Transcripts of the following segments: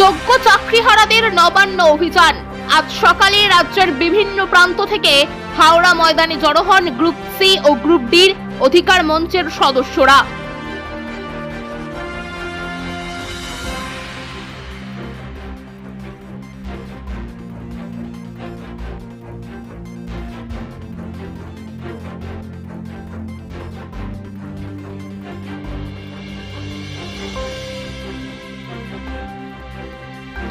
যোগ্য চাকরিহারাদের নবান্ন অভিযান। আজ সকালে রাজ্যের বিভিন্ন প্রান্ত থেকে হাওড়া ময়দানে জড়ো হন গ্রুপ সি ও গ্রুপ ডির অধিকার মঞ্চের সদস্যরা।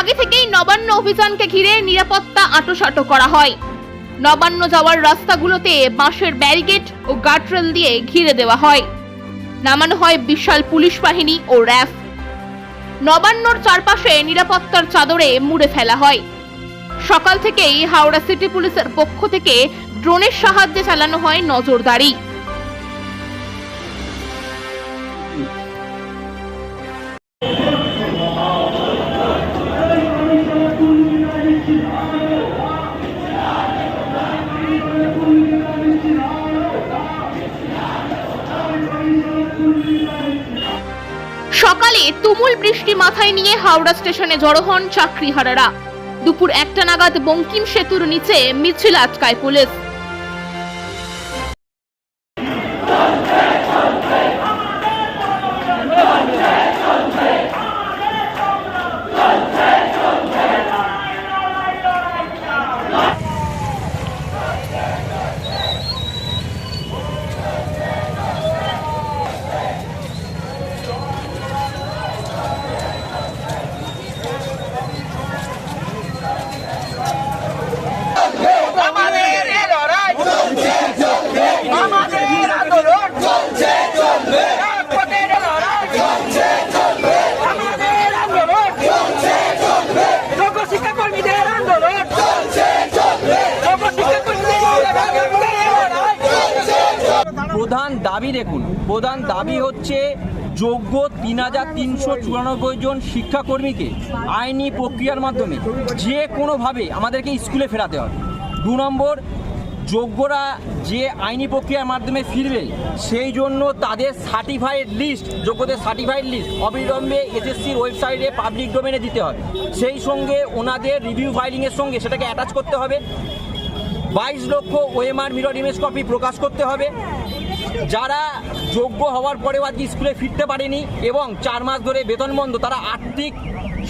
আগে থেকেই নবান্ন অভিযানকে ঘিরে নিরাপত্তা আঁটোসাঁটো করা হয়। নবান্ন যাওয়ার রাস্তাগুলোতে বাঁশের ব্যারিকেড ও গার্ডরেল দিয়ে ঘিরে দেওয়া হয়। নামানো হয় বিশাল পুলিশ বাহিনী ও র্যাফ। নবান্নর চারপাশে নিরাপত্তার চাদরে মুড়ে ফেলা হয়। সকাল থেকেই হাওড়া সিটি পুলিশের পক্ষ থেকে ড্রোনের সাহায্যে চালানো হয় নজরদারি। তুমুল বৃষ্টি মাথায় নিয়ে হাওড়া স্টেশনে জড়ো হন চাকরিহারারা। দুপুর একটা নাগাদ বঙ্কিম সেতুর নিচে মিছিল আটকায় পুলিশ আমাদের এই লড়াই আমাদের আন্দোলন রাজপথের লড়াই আমাদের আন্দোলন যোগ্য শিক্ষাকর্মীদের আন্দোলন যোগ্য শিক্ষাকর্মীদের লড়াই প্রধান দাবি দেখুন, প্রধান দাবি হচ্ছে যোগ্য তিন হাজার তিনশো চুরানব্বই জন শিক্ষাকর্মীকে আইনি প্রক্রিয়ার মাধ্যমে যে কোনোভাবে আমাদেরকে স্কুলে ফেরাতে হবে। দু নম্বর, যোগ্যরা যে আইনি প্রক্রিয়ার মাধ্যমে ফিরবে, সেই জন্য তাদের সার্টিফাইড লিস্ট যোগ্যদের সার্টিফাইড লিস্ট অবিলম্বে এসএসসির ওয়েবসাইটে পাবলিক ডোমেনে দিতে হবে। সেই সঙ্গে ওনাদের রিভিউ ফাইলিংয়ের সঙ্গে সেটাকে অ্যাটাচ করতে হবে। বাইশ লক্ষ ওএমআর মিরর ইমেজ কপি প্রকাশ করতে হবে। যারা যোগ্য হওয়ার পরেও আজকে স্কুলে ফিরতে পারেনি এবং চার মাস ধরে বেতন বন্ধ তারা আর্থিক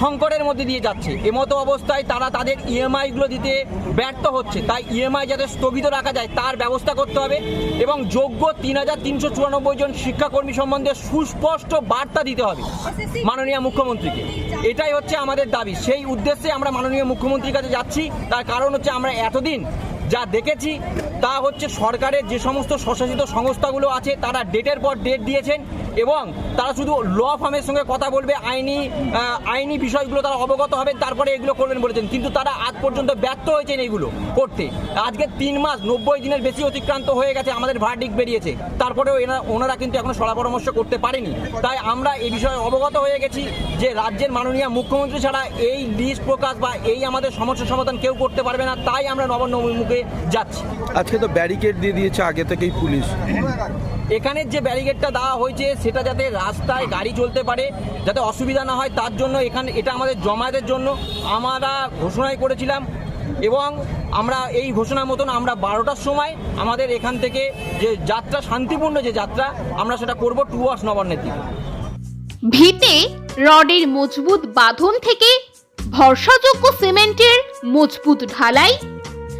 সংকটের মধ্যে দিয়ে যাচ্ছে। এমতো অবস্থায় তারা তাদের ইএমআইগুলো দিতে ব্যর্থ হচ্ছে। তাই ইএমআই যাতে স্থগিত রাখা যায়, তার ব্যবস্থা করতে হবে এবং যোগ্য তিন হাজার তিনশো চুরানব্বই জন শিক্ষাকর্মী সম্বন্ধে সুস্পষ্ট বার্তা দিতে হবে মাননীয় মুখ্যমন্ত্রীকে। এটাই হচ্ছে আমাদের দাবি। সেই উদ্দেশ্যে আমরা মাননীয় মুখ্যমন্ত্রীর কাছে যাচ্ছি। তার কারণ হচ্ছে আমরা এতদিন যা দেখেছি তা হচ্ছে সরকারের যে সমস্ত স্বশাসিত সংস্থাগুলো আছে, তারা ডেটের পর ডেট দিয়েছেন এবং তারা শুধু ল ফার্মের সঙ্গে কথা বলবে, আইনি আইনি বিষয়গুলো তারা অবগত হবে তারপরে এগুলো করবেন বলেছেন। কিন্তু তারা আজ পর্যন্ত ব্যর্থ হয়েছেন এইগুলো করতে। আজকে তিন মাস, নব্বই দিনের বেশি অতিক্রান্ত হয়ে গেছে, আমাদের ভার্ডিক বেরিয়েছে। তারপরেও এনা- ওনারা কিন্তু এখনও সলা পরামর্শ করতে পারেনি। তাই আমরা এই বিষয়ে অবগত হয়ে গেছি যে রাজ্যের মাননীয় মুখ্যমন্ত্রী ছাড়া এই লিস্ট প্রকাশ বা এই আমাদের সমস্যা সমাধান কেউ করতে পারবে না, তাই আমরা নবান্ন মুখে যাচ্ছি। আজকে তো ব্যারিকেড দিয়ে দিয়েছে আগে থেকেই পুলিশ। এখানের যে ব্যারিকেডটা দেওয়া হয়েছে সেটা যাতে রাস্তায় গাড়ি চলতে পারে যাতে অসুবিধা না হয় তার জন্য এখানে এটা আমাদের জমায়েতের জন্য আমরা ঘোষণাই করেছিলাম। এবং আমরা এই ঘোষণার মতন আমরা বারোটার সময় আমাদের এখান থেকে যে যাত্রা শান্তিপূর্ণ যে যাত্রা আমরা সেটা করব টু ওয়ার্স নবান্নের দিকে। ভিতে রডের মজবুত বাঁধন থেকে ভরসাযোগ্য সিমেন্টের মজবুত ঢালাই